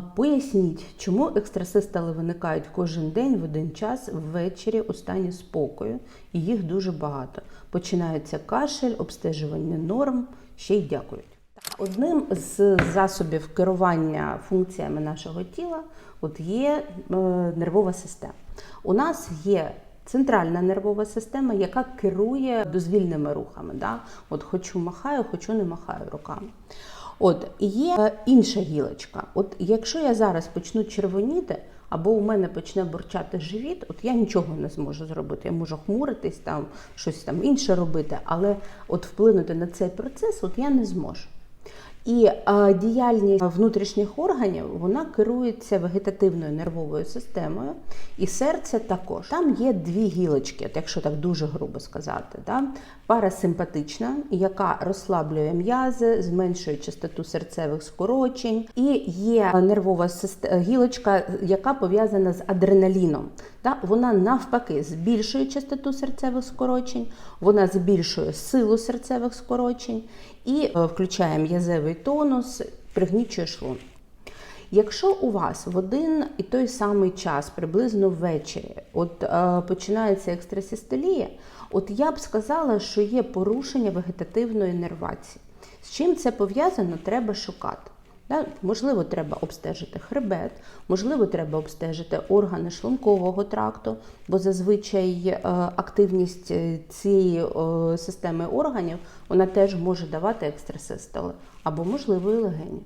Поясніть, чому екстрасистали виникають кожен день в один час ввечері у стані спокою, і їх дуже багато. Починається кашель, обстежування норм, ще й дякують. Одним з засобів керування функціями нашого тіла от є е, нервова система. У нас є центральна нервова система, яка керує дозвільними рухами. Да? От хочу махаю, хочу не махаю руками. От є е, інша гілочка. От якщо я зараз почну червоніти, або у мене почне бурчати живіт, от я нічого не зможу зробити. Я можу хмуритись, там щось там інше робити, але от вплинути на цей процес от я не зможу. І е, діяльність внутрішніх органів вона керується вегетативною нервовою системою, і серце також. Там є дві гілочки, якщо так дуже грубо сказати. Да? Парасимпатична, яка розслаблює м'язи, зменшує частоту серцевих скорочень, і є нервова систе- гілочка, яка пов'язана з адреналіном. Вона навпаки збільшує частоту серцевих скорочень, вона збільшує силу серцевих скорочень і е, включає м'язевий тонус, пригнічує шлунок. Якщо у вас в один і той самий час, приблизно ввечері, от е, починається екстрасистолія, от я б сказала, що є порушення вегетативної нервації. З чим це пов'язано, треба шукати. Да? Можливо, треба обстежити хребет, можливо, треба обстежити органи шлункового тракту, бо зазвичай е, активність е, цієї е, системи органів вона теж може давати екстрасистоли, або можливо і легені.